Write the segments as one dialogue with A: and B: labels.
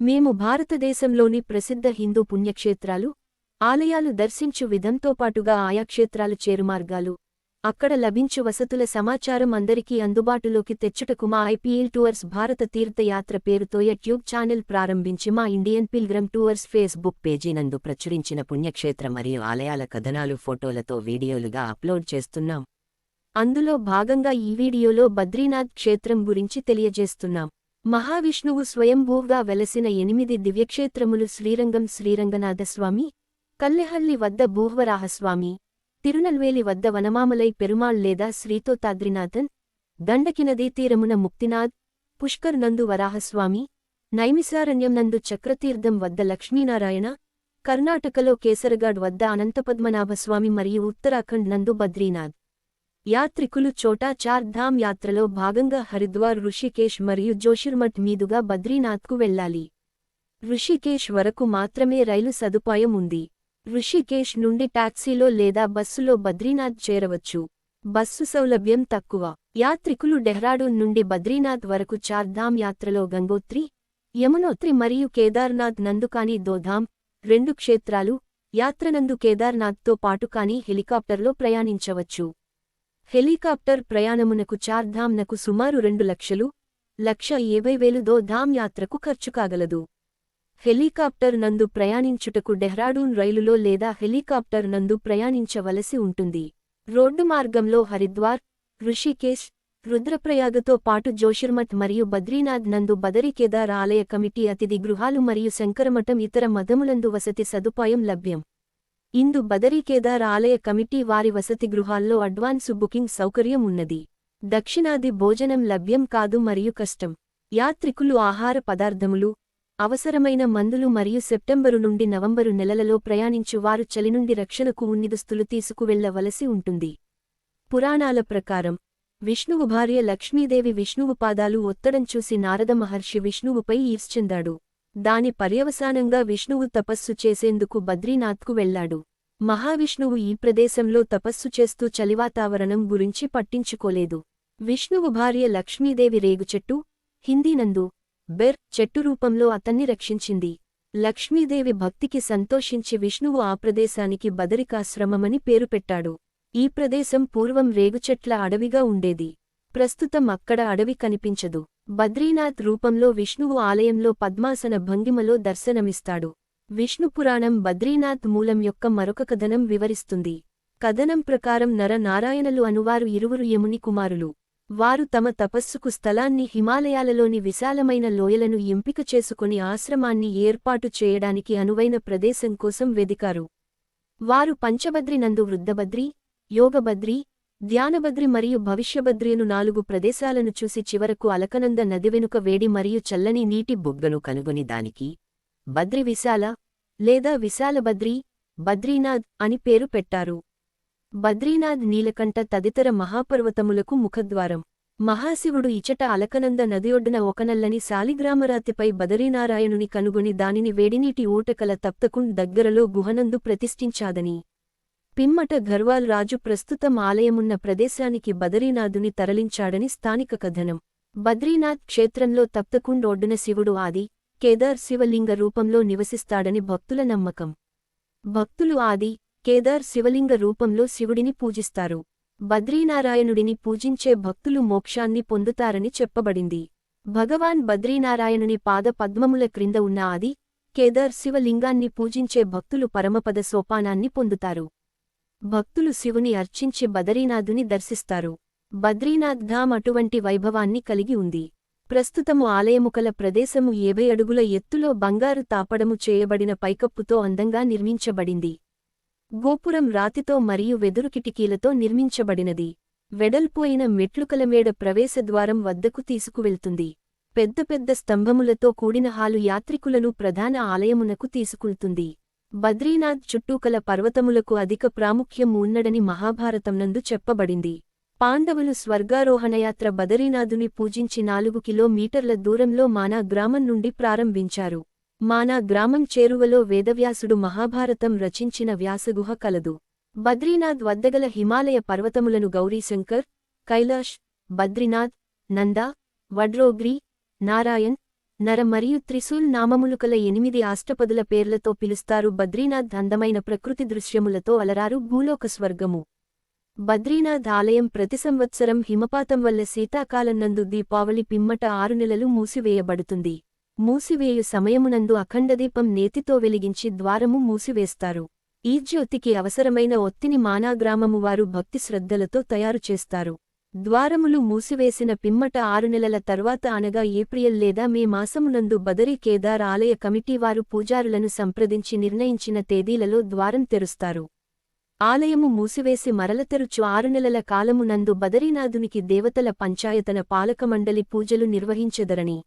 A: మేము భారతదేశంలోని ప్రసిద్ధ హిందూ పుణ్యక్షేత్రాలు ఆలయాలు దర్శించు విధంతో పాటుగా ఆయా క్షేత్రాలు చేరుమార్గాలు. అక్కడ లభించు వసతుల సమాచారం అందరికీ అందుబాటులోకి తెచ్చుటకు మా ఐపీఎల్ టూర్స్ భారత తీర్థయాత్ర పేరుతో యూట్యూబ్ ఛానల్ ప్రారంభించి మా Indian pilgrim tours Facebook page నందు ప్రచురించిన పుణ్యక్షేత్ర మరియు ఆలయాల కథనాలు ఫోటోలతో వీడియోలుగా అప్లోడ్ చేస్తున్నాం. అందులో భాగంగా ఈ వీడియోలో బద్రీనాథ్ క్షేత్రం గురించి తెలియజేస్తున్నాం. మహావిష్ణువు స్వయంభూగా వెలసిన ఎనిమిది దివ్యక్షేత్రములు శ్రీరంగం శ్రీరంగనాథస్వామి కల్లెహల్లి వద్ద భూవరాహస్వామి తిరునల్వేలి వద్ద వనమామలై పెరుమాళ్ లేదా శ్రీతోతాద్రినాథన్ దండకినదీ తీరమున ముక్తినాథ్ పుష్కర్ నందు వరాహస్వామి నైమిసారణ్యం నందు చక్రతీర్థం వద్ద లక్ష్మీనారాయణ కర్ణాటకలో కేసరగాడ్ వద్ద అనంతపద్మనాభస్వామి మరియు ఉత్తరాఖండ్ నందు బద్రీనాథ్. యాత్రికులు చోటా చార్ధామ్ యాత్రలో భాగంగా హరిద్వార్ ఋషికేశ్ మరియు జోషిర్మఠ్ మీదుగా బద్రీనాథ్కు వెళ్ళాలి. ఋషికేశ్ వరకు మాత్రమే రైలు సదుపాయం ఉంది. ఋషికేశ్ నుండి టాక్సీలో లేదా బస్సులో బద్రీనాథ్ చేరవచ్చు. బస్సు సౌలభ్యం తక్కువ. యాత్రికులు డెహ్రాడూన్ నుండి బద్రీనాథ్ వరకు చార్ధామ్ యాత్రలో గంగోత్రి యమునోత్రి మరియు కేదార్నాథ్ నందుకాని దోధామ్ రెండు క్షేత్రాలు యాత్రనందు కేదార్నాథ్తో పాటు కాని హెలికాప్టర్లో ప్రయాణించవచ్చు. హెలికాప్టర్ ప్రయాణమునకు చార్ధామ్నకు సుమారు రెండు లక్షలు లక్ష ఏభై వేలు దోధామ్ యాత్రకు ఖర్చు కాగలదు. హెలికాప్టర్ నందు ప్రయాణించుటకు డెహ్రాడూన్ రైలులో లేదా హెలికాప్టర్ నందు ప్రయాణించవలసి ఉంటుంది. రోడ్డు మార్గంలో హరిద్వార్ ఋషికేశ్ రుద్రప్రయాగతో పాటు జోషిర్మఠ్ మరియు బద్రీనాథ్ నందు బదరికేదార్ ఆలయ కమిటీ అతిథి గృహాలు మరియు శంకరమఠం ఇతర మదములందు వసతి సదుపాయం లభ్యం. ఇందు బదరీకేదార్ ఆలయ కమిటీ వారి వసతి గృహాల్లో అడ్వాన్సు బుకింగ్ సౌకర్యం ఉన్నది. దక్షిణాది భోజనం లభ్యం కాదు మరియు కష్టం. యాత్రికులు ఆహార పదార్థములు అవసరమైన మందులు మరియు సెప్టెంబరు నుండి నవంబరు నెలలలో ప్రయాణించు వారు చలి నుండి రక్షణకు ఉన్నిదుస్తులు తీసుకువెళ్ళవలసి ఉంటుంది. పురాణాల ప్రకారం విష్ణువు భార్య లక్ష్మీదేవి విష్ణువు పాదాలు ఒత్తడం చూసి నారద మహర్షి విష్ణువుపై ఈర్ష్చెందాడు దాని పర్యవసానంగా విష్ణువు తపస్సు చేసేందుకు బద్రీనాథ్కు వెళ్ళాడు మహావిష్ణువు ఈ ప్రదేశంలో తపస్సు చేస్తూ చలివాతావరణం గురించి పట్టించుకోలేదు. విష్ణువు భార్య లక్ష్మీదేవి రేగుచెట్టు హిందీనందు బెర్ చెట్టు రూపంలో అతన్ని రక్షించింది. లక్ష్మీదేవి భక్తికి సంతోషించి విష్ణువు ఆ ప్రదేశానికి బదరికాశ్రమమని పేరు పెట్టాడు. ఈ ప్రదేశం పూర్వం రేగుచెట్ల అడవిగా ఉండేది. ప్రస్తుతం అక్కడ అడవి కనిపించదు. బద్రీనాథ్ రూపంలో విష్ణువు ఆలయంలో పద్మాసన భంగిమలో దర్శనమిస్తాడు. విష్ణుపురాణం బద్రీనాథ్ మూలం యొక్క మరొక కథనం వివరిస్తుంది. కథనం ప్రకారం నర నారాయణలు అనువారు ఇరువురు యముని కుమారులు. వారు తమ తపస్సుకు స్థలాన్ని హిమాలయాలలోని విశాలమైన లోయలను ఎంపిక చేసుకుని ఆశ్రమాన్ని ఏర్పాటు చేయడానికి అనువైన ప్రదేశం కోసం వెదికారు. వారు పంచబద్రి నందు వృద్ధబద్రి యోగబద్రి ధ్యానబద్రి మరియు భవిష్యబద్రియను నాలుగు ప్రదేశాలను చూసి చివరకు అలకనంద నది వెనుక వేడి మరియు చల్లని నీటి బొగ్గను కనుగొని దానికి బద్రి విశాల లేదా విశాలబద్రి బద్రీనాథ్ అని పేరు పెట్టారు. బద్రీనాథ్ నీలకంఠ తదితర మహాపర్వతములకు ముఖద్వారం. మహాశివుడు ఇచట అలకనంద నదియొడ్డున ఒకనల్లని శాలిగ్రామరాతిపై బదరీనారాయణుని కనుగొని దానిని వేడినీటి ఊటకల తప్తకుండ్ దగ్గరలో గుహనందు ప్రతిష్ఠించాదని. పిమ్మట ఘర్వాల్ రాజు ప్రస్తుతం ఆలయమున్న ప్రదేశానికి బదరీనాథుని తరలించాడని స్థానిక కథనం. బద్రీనాథ్ క్షేత్రంలో తప్తకుండ్ ఒడ్డున శివుడు ఆది కేదార్ శివలింగ రూపంలో నివసిస్తాడని భక్తుల నమ్మకం. భక్తులు ఆది కేదార్ శివలింగ రూపంలో శివుడిని పూజిస్తారు. బద్రీనారాయణుడిని పూజించే భక్తులు మోక్షాన్ని పొందుతారని చెప్పబడింది. భగవాన్ బద్రీనారాయణుని పాద పద్మముల క్రింద ఉన్న ఆది కేదార్ శివలింగాన్ని పూజించే భక్తులు పరమపద సోపానాన్ని పొందుతారు. భక్తులు శివుని అర్చించి బదరీనాథుని దర్శిస్తారు. బద్రీనాథ్ ధామ్ అటువంటి వైభవాన్ని కలిగి ఉంది. ప్రస్తుతము ఆలయముకల ప్రదేశము ఏభై అడుగుల ఎత్తులో బంగారు తాపడము చేయబడిన పైకప్పుతో అందంగా నిర్మించబడింది. గోపురం రాతితో మరియు వెదురు కిటికీలతో నిర్మించబడినది. వెడల్పోయిన మెట్లుకలమేడ ప్రవేశద్వారం వద్దకు తీసుకువెళ్తుంది. పెద్ద పెద్ద స్తంభములతో కూడిన హాలు యాత్రికులను ప్రధాన ఆలయమునకు తీసుకుల్తుంది బద్రీనాథ్ చుట్టూకల పర్వతములకు అధిక ప్రాముఖ్యం ఉన్నడని మహాభారతంనందు చెప్పబడింది. పాండవులు స్వర్గారోహణయాత్ర బదరీనాథుని పూజించి నాలుగు కిలోమీటర్ల దూరంలో మానా గ్రామం నుండి ప్రారంభించారు. మానా గ్రామం చేరువలో వేదవ్యాసుడు మహాభారతం రచించిన వ్యాసగుహ కలదు. బద్రీనాథ్ వద్దగల హిమాలయ పర్వతములను గౌరీశంకర్ కైలాష్ బద్రీనాథ్ నందా వడ్రోగ్రి నారాయణ్ నర మరియు త్రిశూల్ నామములు కల ఎనిమిది ఆష్టపదుల పేర్లతో పిలుస్తారు. బద్రీనాథ్ అందమైన ప్రకృతి దృశ్యములతో అలరారు భూలోక స్వర్గము. బద్రీనాథ్ ఆలయం ప్రతి సంవత్సరం హిమపాతం వల్ల శీతాకాలంనందు దీపావళి పిమ్మట ఆరు నెలలు మూసివేయబడుతుంది. మూసివేయు సమయమునందు అఖండదీపం నేతితో వెలిగించి ద్వారము మూసివేస్తారు. ఈ జ్యోతికి అవసరమైన ఒత్తిని మానాగ్రామము వారు భక్తి శ్రద్ధలతో తయారు చేస్తారు. ద్వారములు మూసివేసిన పిమ్మట ఆరు నెలల తర్వాత అనగా ఏప్రిల్ లేదా మే మాసమునందు బదరీ కేదార్ ఆలయ కమిటీ వారు పూజారులను సంప్రదించి నిర్ణయించిన తేదీలలో ద్వారం తెరుస్తారు. ఆలయము మూసివేసి మరల తెరుచు ఆరు నెలల కాలమునందు బదరీనాథునికి దేవతల పంచాయతన పాలకమండలి పూజలు నిర్వహించెదరని.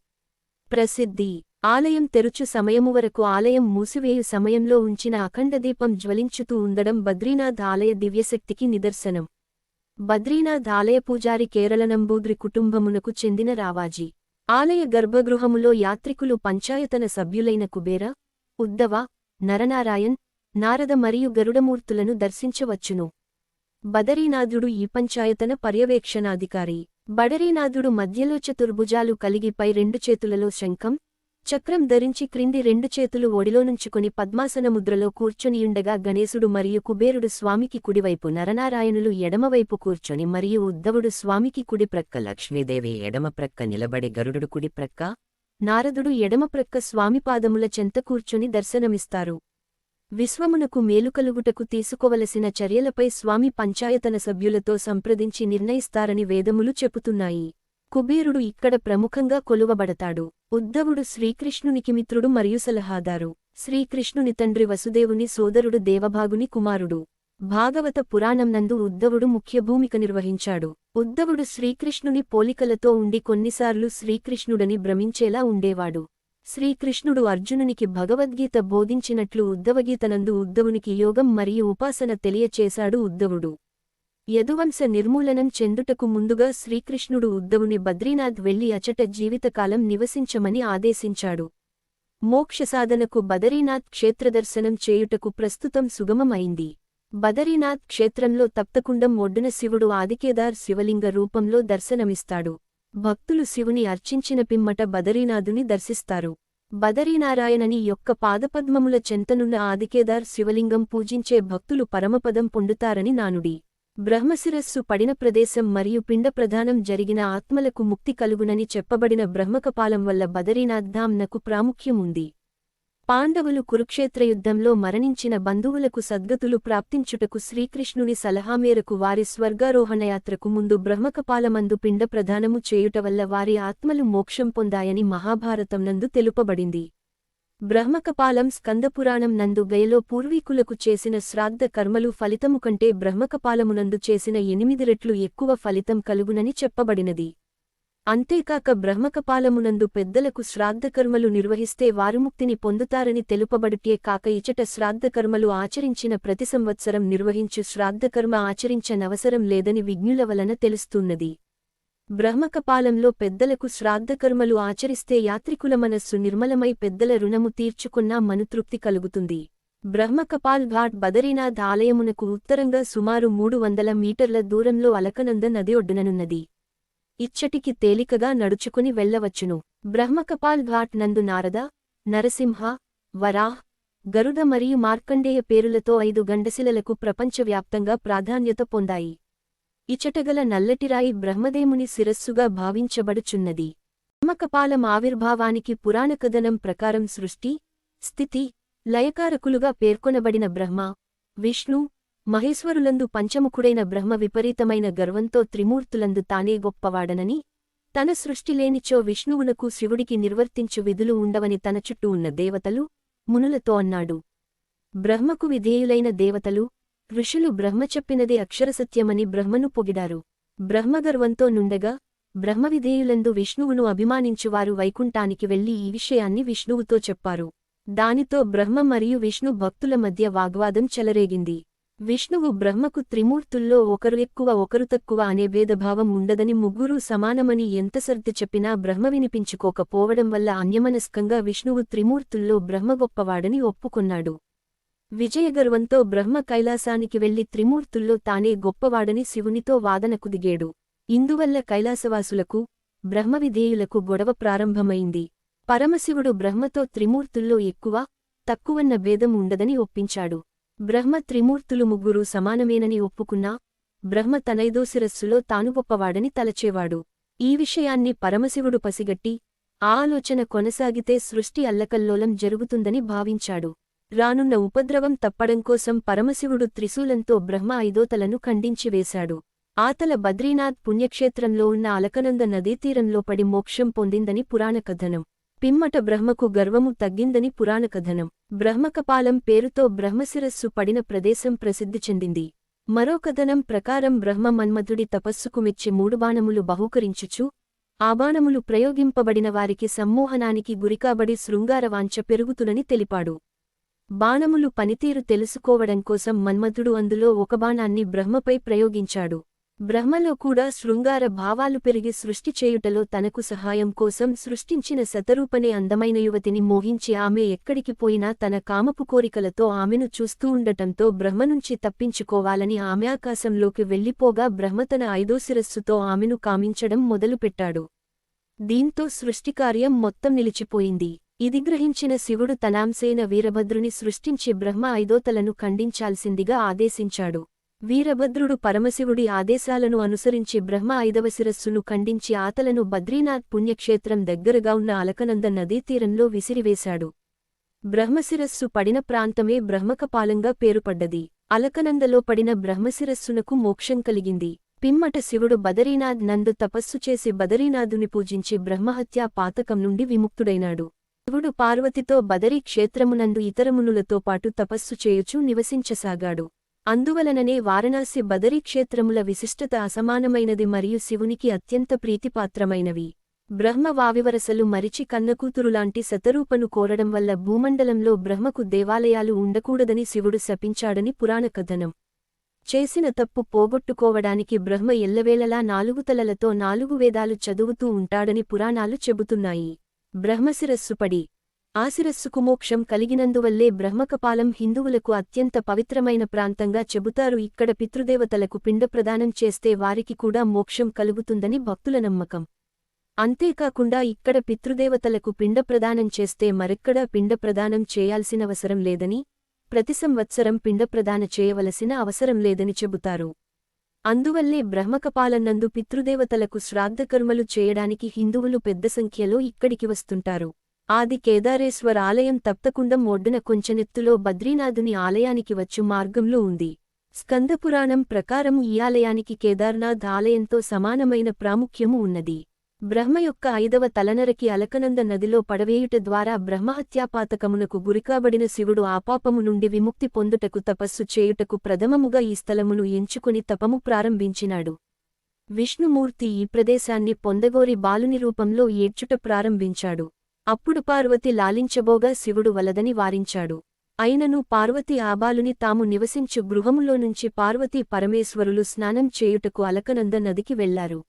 A: ప్రసిద్ధి. ఆలయం తెరుచు సమయము వరకు ఆలయం మూసివేయు సమయంలో ఉంచిన అఖండదీపం జ్వలించుతూ ఉండడం బద్రీనాథ్ ఆలయ దివ్యశక్తికి నిదర్శనం. బద్రీనాథ్ ఆలయ పూజారి కేరళ నంబూద్రి కుటుంబమునకు చెందిన రావాజీ. ఆలయ గర్భగృహములో యాత్రికులు పంచాయతన సభ్యులైన కుబేర ఉద్దవ నరనారాయణ్ నారద మరియు గరుడమూర్తులను దర్శించవచ్చును. బదరీనాథుడు ఈ పంచాయతన పర్యవేక్షణాధికారి. బడరీనాథుడు మధ్యలో చతుర్భుజాలు కలిగిపై రెండు చేతులలో శంఖం చక్రం ధరించి క్రింది రెండు చేతులు ఒడిలోనుంచుకుని పద్మాసనముద్రలో కూర్చొనియుండగా గణేశుడు మరియు కుబేరుడు స్వామికి కుడివైపు నరనారాయణులు ఎడమవైపు కూర్చొని మరియు ఉద్ధవుడు స్వామికి కుడిప్రక్క లక్ష్మీదేవి ఎడమప్రక్క నిలబడి గరుడు కుడిప్రక్క నారదుడు ఎడమప్రక్క స్వామిపాదముల చెంత కూర్చొని దర్శనమిస్తారు. విశ్వమునకు మేలుకలుగుటకు తీసుకోవలసిన చర్యలపై స్వామి పంచాయతన సభ్యులతో సంప్రదించి నిర్ణయిస్తారని వేదములు చెబుతున్నాయి. కుబేరుడు ఇక్కడ ప్రముఖంగా కొలువబడతాడు. ఉద్ధవుడు శ్రీకృష్ణునికి మిత్రుడు మరియు సలహాదారు. శ్రీకృష్ణుని తండ్రి వసుదేవుని సోదరుడు దేవభాగుని కుమారుడు. భాగవత పురాణం నందు ఉద్ధవుడు ముఖ్య భూమిక నిర్వహించాడు. ఉద్ధవుడు శ్రీకృష్ణుని పోలికలతో ఉండి కొన్నిసార్లు శ్రీకృష్ణుడని భ్రమించేలా ఉండేవాడు. శ్రీకృష్ణుడు అర్జునునికి భగవద్గీత బోధించినట్లు ఉద్ధవగీతనందు ఉద్ధవునికి యోగం మరియు ఉపాసన తెలియచేశాడు ఉద్ధవుడు. యదువంశ నిర్మూలనం చెందుటకు ముందుగా శ్రీకృష్ణుడు ఉద్ధవుని బద్రీనాథ్ వెళ్ళి అచట జీవితకాలం నివసించమని ఆదేశించాడు. మోక్షసాధనకు బదరీనాథ్ క్షేత్రదర్శనం చేయుటకు ప్రస్తుతం సుగమమైంది. బదరీనాథ్ క్షేత్రంలో తప్తకుండం ఒడ్డున శివుడు ఆదికేదార్ శివలింగ రూపంలో దర్శనమిస్తాడు. భక్తులు శివుని అర్చించిన పిమ్మట బదరీనాథుని దర్శిస్తారు. బదరీనారాయణని యొక్క పాదపద్మముల చెంతనున్న ఆదికేదార్ శివలింగం పూజించే భక్తులు పరమపదం పొందుతారని నానుడి. బ్రహ్మశిరస్సు పడిన ప్రదేశం మరియు పిండ ప్రధానం జరిగిన ఆత్మలకు ముక్తి కలుగునని చెప్పబడిన బ్రహ్మకపాలం వల్ల బదరీనాథ్ధాంనకు ప్రాముఖ్యం ఉంది. పాండవులు కురుక్షేత్రయుద్ధంలో మరణించిన బంధువులకు సద్గతులు ప్రాప్తించుటకు శ్రీకృష్ణుని సలహా మేరకు వారి స్వర్గారోహణయాత్రకు ముందు బ్రహ్మకపాలమందు పిండ ప్రధానము చేయుట వల్ల వారి ఆత్మలు మోక్షం పొందాయని మహాభారతం నందు తెలుపబడింది. బ్రహ్మకపాలం స్కందపురాణం నందు గయలో పూర్వీకులకు చేసిన శ్రాద్ధ కర్మలు ఫలితము కంటే బ్రహ్మకపాలమునందు చేసిన ఎనిమిది రెట్లు ఎక్కువ ఫలితం కలుగునని చెప్పబడినది. అంతేకాక బ్రహ్మకపాలమునందు పెద్దలకు శ్రాద్ధకర్మలు నిర్వహిస్తే వారుముక్తిని పొందుతారని తెలుపబడుటే కాక ఇచట శ్రాద్ధకర్మలు ఆచరించిన ప్రతి సంవత్సరం నిర్వహించు శ్రాద్ధకర్మ ఆచరించనవసరం లేదని విజ్ఞుల వలన తెలుస్తున్నది. బ్రహ్మకపాలంలో పెద్దలకు శ్రాద్ధకర్మలు ఆచరిస్తే యాత్రికుల మనస్సు నిర్మలమై పెద్దల రుణము తీర్చుకున్నా మనుతృప్తి కలుగుతుంది. బ్రహ్మకపాల్ ఘాట్ బదరీనాథ్ ఆలయమునకు ఉత్తరంగా సుమారు మూడు వందల మీటర్ల దూరంలో అలకనంద నది ఒడ్డుననున్నది. ఇచ్చటికి తేలికగా నడుచుకుని వెళ్ళవచ్చును బ్రహ్మకపాల్ ఘాట్ నందు నారద నరసింహ వరాహ్ గరుడ మరియు మార్కండేయ పేరులతో ఐదు గండశిలలకు ప్రపంచవ్యాప్తంగా ప్రాధాన్యత పొందాయి. ఇచటగల నల్లటిరాయి బ్రహ్మదేముని శిరస్సుగా భావించబడుచున్నది. నమ్మకపాలం ఆవిర్భావానికి పురాణకథనం ప్రకారం సృష్టి స్థితి లయకారకులుగా పేర్కొనబడిన బ్రహ్మ విష్ణు మహేశ్వరులందు పంచముఖుడైన బ్రహ్మ విపరీతమైన గర్వంతో త్రిమూర్తులందు తానే గొప్పవాడనని తన సృష్టిలేనిచో విష్ణువునకు శివుడికి నిర్వర్తించు విధులు ఉండవని తన చుట్టూ ఉన్న దేవతలు మునులతో అన్నాడు. బ్రహ్మకు విధేయులైన దేవతలు ఋషులు బ్రహ్మ చెప్పినదే అక్షరసత్యమని బ్రహ్మను పొగిడారు. బ్రహ్మగర్వంతో నుండగా బ్రహ్మవిధేయులందు విష్ణువును అభిమానించువారు వైకుంఠానికి వెళ్ళి ఈ విషయాన్ని విష్ణువుతో చెప్పారు. దానితో బ్రహ్మ మరియు విష్ణు భక్తుల మధ్య వాగ్వాదం చెలరేగింది. విష్ణువు బ్రహ్మకు త్రిమూర్తుల్లో ఒకరు ఎక్కువ ఒకరు తక్కువ అనే భేదభావం ఉండదని ముగ్గురూ సమానమని ఎంత సర్ది చెప్పినా బ్రహ్మ వినిపించుకోకపోవడం వల్ల అన్యమనస్కంగా విష్ణువు త్రిమూర్తుల్లో బ్రహ్మ గొప్పవాడని ఒప్పుకున్నాడు. విజయగర్వంతో బ్రహ్మ కైలాసానికి వెళ్ళి త్రిమూర్తుల్లో తానే గొప్పవాడని శివునితో వాదనకు దిగాడు ఇందువల్ల కైలాసవాసులకు బ్రహ్మవిధేయులకు గొడవ ప్రారంభమైంది. పరమశివుడు బ్రహ్మతో త్రిమూర్తుల్లో ఎక్కువ తక్కువన్న భేదం ఉండదని ఒప్పించాడు. బ్రహ్మ త్రిమూర్తులు ముగ్గురు సమానమేనని ఒప్పుకున్నా బ్రహ్మ తనైదో శిరస్సులో తాను గొప్పవాడని తలచేవాడు. ఈ విషయాన్ని పరమశివుడు పసిగట్టి ఆ ఆలోచన కొనసాగితే సృష్టి అల్లకల్లోలం జరుగుతుందని భావించాడు. రానున్న ఉపద్రవం తప్పడం కోసం పరమశివుడు త్రిశూలంతో బ్రహ్మ ఐదోతలను ఖండించివేశాడు. ఆతల బద్రీనాథ్ పుణ్యక్షేత్రంలో ఉన్న అలకనంద నదీతీరంలో పడి మోక్షం పొందిందని పురాణకథనం పిమ్మట బ్రహ్మకు గర్వము తగ్గిందని పురాణకథనం బ్రహ్మకపాలం పేరుతో బ్రహ్మశిరస్సు పడిన ప్రదేశం ప్రసిద్ధి చెందింది. మరో కథనం ప్రకారం బ్రహ్మ మన్మధుడి తపస్సుకు మెచ్చి మూడు బాణములు బహూకరించుచు ఆ బాణములు ప్రయోగింపబడిన వారికి సమ్మోహనానికి గురికాబడి శృంగారవాంఛ పెరుగుతునని తెలిపాడు. బాణములు పనితీరు తెలుసుకోవడం కోసం మన్మథుడు అందులో ఒక బాణాన్ని బ్రహ్మపై ప్రయోగించాడు. బ్రహ్మలో కూడా శృంగార భావాలు పెరిగి సృష్టి చేయుటలో తనకు సహాయం కోసం సృష్టించిన శతరూపనే అందమైన యువతిని మోహించి ఆమె ఎక్కడికి పోయినా తన కామపు కోరికలతో ఆమెను చూస్తూ ఉండటంతో బ్రహ్మనుంచి తప్పించుకోవాలని ఆమె ఆకాశంలోకి వెళ్ళిపోగా బ్రహ్మ తన ఐదో శిరస్సుతో ఆమెను కామించడం మొదలుపెట్టాడు. దీంతో సృష్టికార్యం మొత్తం నిలిచిపోయింది. ఇది గ్రహించిన శివుడు తనాంసేన వీరభద్రుని సృష్టించి బ్రహ్మ ఐదోతలను ఖండించాల్సిందిగా ఆదేశించాడు. వీరభద్రుడు పరమశివుడి ఆదేశాలను అనుసరించి బ్రహ్మ ఐదవ శిరస్సును ఖండించి ఆతలను బద్రీనాథ్ పుణ్యక్షేత్రం దగ్గరగా ఉన్న అలకనంద నదీతీరంలో విసిరివేశాడు. బ్రహ్మశిరస్సు పడిన ప్రాంతమే బ్రహ్మకపాలంగా పేరుపడ్డది. అలకనందలో పడిన బ్రహ్మశిరస్సునకు మోక్షం కలిగింది. పిమ్మట శివుడు బదరీనాథ్ నందు తపస్సు చేసి బదరీనాథుని పూజించి బ్రహ్మహత్యా పాతకం నుండి విముక్తుడైనాడు. శివుడు పార్వతితో బదరీ క్షేత్రమునందు ఇతరమునులతో పాటు తపస్సు చేయుచూ నివసించసాగాడు. అందువలననే వారణాసి బదరీ క్షేత్రముల విశిష్టత అసమానమైనది మరియు శివునికి అత్యంత ప్రీతిపాత్రమైనవి. బ్రహ్మ వావివరసలు మరిచి కన్నకూతురులాంటి శతరూపను కోరడం వల్ల భూమండలంలో బ్రహ్మకు దేవాలయాలు ఉండకూడదని శివుడు శపించాడని పురాణకథనం చేసిన తప్పు పోగొట్టుకోవడానికి బ్రహ్మ ఎల్లవేళలా నాలుగు తలలతో నాలుగు వేదాలు చదువుతూ ఉంటాడని పురాణాలు చెబుతున్నాయి. బ్రహ్మశిరస్సుపడి. ఆశిరస్సుకు మోక్షం కలిగినందువల్లే బ్రహ్మకపాలం హిందువులకు అత్యంత పవిత్రమైన ప్రాంతంగా చెబుతారు. ఇక్కడ పితృదేవతలకు పిండప్రదానం చేస్తే వారికి కూడా మోక్షం కలుగుతుందని భక్తుల నమ్మకం. అంతేకాకుండా ఇక్కడ పితృదేవతలకు పిండప్రదానం చేస్తే మరెక్కడా పిండప్రదానం చేయాల్సినవసరం లేదని ప్రతి సంవత్సరం పిండప్రదాన చేయవలసిన అవసరం లేదని చెబుతారు. అందువల్లే బ్రహ్మకపాలన్నందు పితృదేవతలకు శ్రాద్ధకర్మలు చేయడానికి హిందువులు పెద్ద సంఖ్యలో ఇక్కడికి వస్తుంటారు. ఆది కేదారేశ్వర్ ఆలయం తప్తకుండం ఒడ్డున కొంచెనెత్తులో బద్రీనాథుని ఆలయానికి వచ్చు మార్గంలో ఉంది. స్కందపురాణం ప్రకారం ఈ ఆలయానికి కేదార్నాథ్ ఆలయంతో సమానమైన ప్రాముఖ్యము ఉన్నది. బ్రహ్మ యొక్క ఐదవ తలనరకి అలకనంద నదిలో పడవేయుట ద్వారా బ్రహ్మహత్యాపాతకమునకు గురికాబడిన శివుడు ఆపాపము నుండి విముక్తి పొందుటకు తపస్సు చేయుటకు ప్రథమముగా ఈ స్థలమును ఎంచుకుని తపము ప్రారంభించినాడు. విష్ణుమూర్తి ఈ ప్రదేశాన్ని పొందగోరి బాలుని రూపంలో ఏడ్చుట ప్రారంభించాడు. అప్పుడు పార్వతి లాలించబోగా శివుడు వలదని వారించాడు. అయినను పార్వతి ఆబాలుని తాము నివసించు గృహములో నుంచి పార్వతీ పరమేశ్వరులు స్నానం చేయుటకు అలకనంద నదికి వెళ్ళారు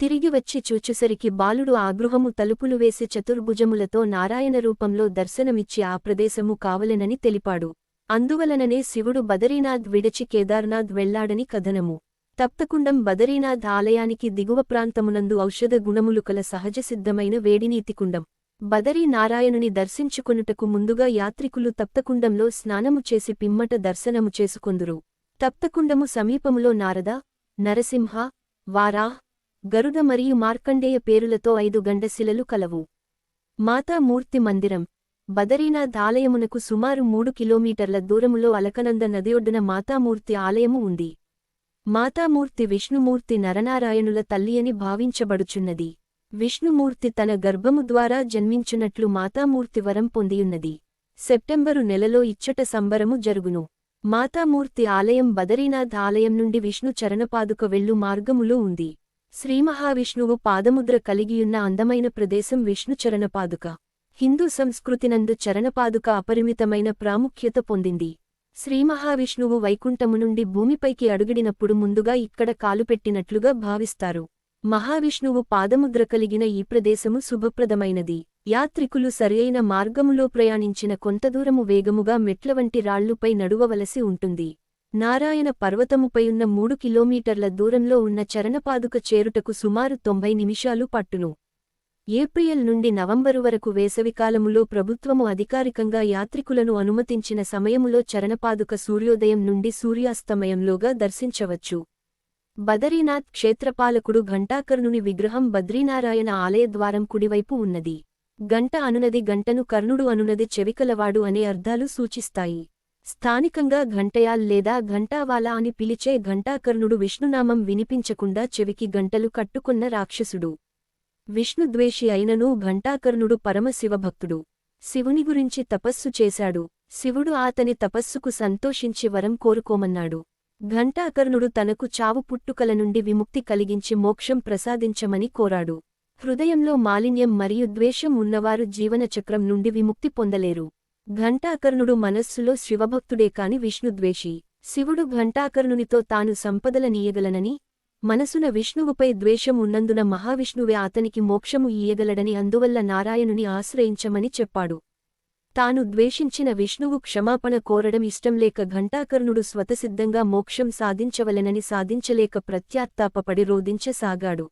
A: తిరిగి వచ్చి చూచుసరికి బాలుడు ఆ గృహము తలుపులు వేసి చతుర్భుజములతో నారాయణ రూపంలో దర్శనమిచ్చి ఆ ప్రదేశము కావలెనని తెలిపాడు. అందువలననే శివుడు బదరీనాథ్ విడచి కేదార్నాథ్ వెళ్ళాడని కథనము. తప్తకుండం బదరీనాథ్ ఆలయానికి దిగువ ప్రాంతమునందు ఔషధ గుణములు కల సహజసిద్ధమైన వేడినీతికుండం. బదరీ నారాయణుని దర్శించుకొనుటకు ముందుగా యాత్రికులు తప్తకుండంలో స్నానము చేసి పిమ్మట దర్శనము చేసుకొందురు. తప్తకుండము సమీపములో నారద నరసింహ వారా గరుడ మరియు మార్కండేయ పేరులతో ఐదు గండశిలలు కలవు. మాతామూర్తి మందిరం. బదరీనాథ్ ఆలయమునకు సుమారు మూడు కిలోమీటర్ల దూరములో అలకనంద నదియొడ్డున మాతామూర్తి ఆలయము ఉంది. మాతామూర్తి విష్ణుమూర్తి నరనారాయణుల తల్లియని భావించబడుచున్నది. విష్ణుమూర్తి తన గర్భము ద్వారా జన్మించున్నట్లు మాతామూర్తి వరం పొందియున్నది. సెప్టెంబరు నెలలో ఇచ్చట సంబరము జరుగును. మాతామూర్తి ఆలయం బదరీనాథ్ ఆలయం నుండి విష్ణు చరణపాదుక వెళ్ళు మార్గములో ఉంది. శ్రీమహావిష్ణువు పాదముద్ర కలిగియున్న అందమైన ప్రదేశం విష్ణు చరణపాదుక. హిందూ సంస్కృతినందు చరణపాదుక అపరిమితమైన ప్రాముఖ్యత పొందింది. శ్రీమహావిష్ణువు వైకుంఠము నుండి భూమిపైకి అడుగిడినప్పుడు ముందుగా ఇక్కడ కాలుపెట్టినట్లుగా భావిస్తారు. మహావిష్ణువు పాదముద్ర కలిగిన ఈ ప్రదేశము శుభప్రదమైనది. యాత్రికులు సరియైన మార్గములో ప్రయాణించిన కొంతదూరము వేగముగా మెట్ల వంటి రాళ్ళుపై నడువవలసి ఉంటుంది. నారాయణ పర్వతముపైయున్న మూడు కిలోమీటర్ల దూరంలో ఉన్న చరణపాదుక చేరుటకు సుమారు తొంభై నిమిషాలు పట్టును. ఏప్రిల్ నుండి నవంబరు వరకు వేసవికాలములో ప్రభుత్వము అధికారికంగా యాత్రికులను అనుమతించిన సమయములో చరణపాదుక సూర్యోదయం నుండి సూర్యాస్తమయంలోగా దర్శించవచ్చు. బదరీనాథ్ క్షేత్రపాలకుడు ఘంటాకర్ణుని విగ్రహం బద్రీనారాయణ ఆలయ ద్వారం కుడివైపు ఉన్నది. గంట అనునది గంటను కర్ణుడు అనునది చెవికలవాడు అనే అర్థాలు సూచిస్తాయి. స్థానికంగా ఘంటయాల్ లేదా ఘంటావాలా అని పిలిచే ఘంటాకర్ణుడు విష్ణునామం వినిపించకుండా చెవికి గంటలు కట్టుకున్న రాక్షసుడు. విష్ణుద్వేషి అయిననూ ఘంటాకర్ణుడు పరమశివభక్తుడు. శివుని గురించి తపస్సు చేశాడు. శివుడు ఆతని తపస్సుకు సంతోషించి వరం కోరుకోమన్నాడు. ఘంటాకర్ణుడు తనకు చావు పుట్టుకల నుండి విముక్తి కలిగించి మోక్షం ప్రసాదించమని కోరాడు. హృదయంలో మాలిన్యం మరియు ద్వేషం ఉన్నవారు జీవనచక్రం నుండి విముక్తి పొందలేరు. ఘంటాకర్ణుడు మనస్సులో శివభక్తుడే కాని విష్ణుద్వేషి శివుడు ఘంటాకర్ణునితో తాను సంపదలనీయగలనని మనసున విష్ణువుపై ద్వేషం ఉన్నందున మహావిష్ణువే అతనికి మోక్షము ఇయ్యగలడని అందువల్ల నారాయణుని ఆశ్రయించమని చెప్పాడు. తాను ద్వేషించిన విష్ణువు క్షమాపణ కోరడం ఇష్టంలేక ఘంటాకర్ణుడు స్వతసిద్ధంగా మోక్షం సాధించవలెనని సాధించలేక ప్రత్యాత్తాపపడి రోధించసాగాడు.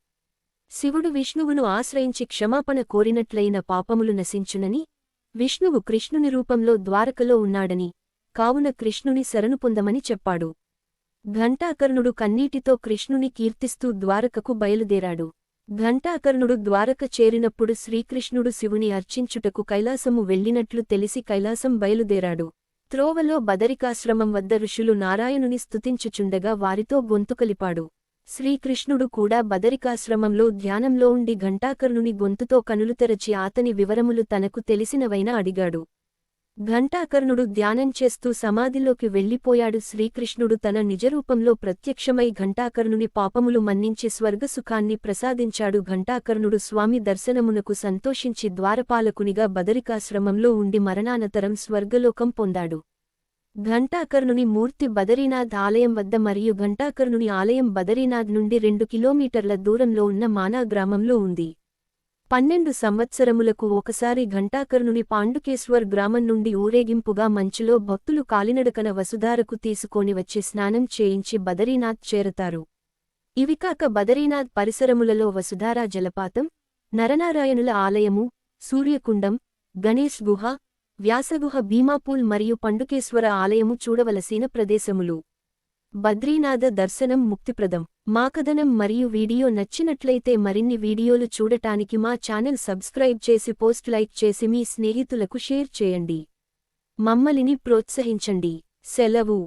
A: శివుడు విష్ణువును ఆశ్రయించి క్షమాపణ కోరినట్లయిన పాపములు నశించునని విష్ణువు కృష్ణుని రూపంలో ద్వారకలో ఉన్నాడని కావున కృష్ణుని శరణు పొందమని చెప్పాడు. ఘంటాకర్ణుడు కన్నీటితో కృష్ణుని కీర్తిస్తూ ద్వారకకు బయలుదేరాడు. ఘంటాకర్ణుడు ద్వారక చేరినప్పుడు శ్రీకృష్ణుడు శివుని అర్చించుటకు కైలాసము వెళ్ళినట్లు తెలిసి కైలాసం బయలుదేరాడు. త్రోవలో బదరికాశ్రమం వద్ద ఋషులు నారాయణుని స్తుతించుచుండగా వారితో గొంతుకలిపాడు శ్రీకృష్ణుడు కూడా బదరికాశ్రమంలో ధ్యానంలో ఉండి ఘంటాకర్ణుని గొంతుతో కనులు తెరచి ఆతని వివరములు తనకు తెలిసినవైన అడిగాడు. ఘంటాకర్ణుడు ధ్యానం చేస్తూ సమాధిలోకి వెళ్ళిపోయాడు. శ్రీకృష్ణుడు తన నిజరూపంలో ప్రత్యక్షమై ఘంటాకర్ణుని పాపములు మన్నించి స్వర్గసుఖాన్ని ప్రసాదించాడు. ఘంటాకర్ణుడు స్వామి దర్శనమునకు సంతోషించి ద్వారపాలకునిగా బదరికాశ్రమంలో ఉండి మరణానంతరం స్వర్గలోకం పొందాడు. ఘంటాకర్ణుని మూర్తి బదరీనాథ్ ఆలయం వద్ద మరియు ఘంటాకర్ణుని ఆలయం బదరీనాథ్ నుండి రెండు కిలోమీటర్ల దూరంలో ఉన్న మానా గ్రామంలో ఉంది. పన్నెండు సంవత్సరములకు ఒకసారి ఘంటాకర్ణుని పాండుకేశ్వర్ గ్రామం నుండి ఊరేగింపుగా మంచులో భక్తులు కాలినడకన వసుధారకు తీసుకొని వచ్చి స్నానం చేయించి బదరీనాథ్ చేరతారు. ఇవి కాక బదరీనాథ్ పరిసరములలో వసుధారా జలపాతం నరనారాయణుల ఆలయము సూర్యకుండం గణేష్ గుహ వ్యాసగుహ భీమాపూల్ మరియు పండుకేశ్వర ఆలయము చూడవలసిన ప్రదేశములు. బద్రీనాథ దర్శనం ముక్తిప్రదం. మా కథనం మరియు వీడియో నచ్చినట్లయితే మరిన్ని వీడియోలు చూడటానికి మా ఛానల్ సబ్స్క్రైబ్ చేసి పోస్ట్ లైక్ చేసి మీ స్నేహితులకు షేర్ చేయండి. మమ్మలిని ప్రోత్సహించండి. సెలవు.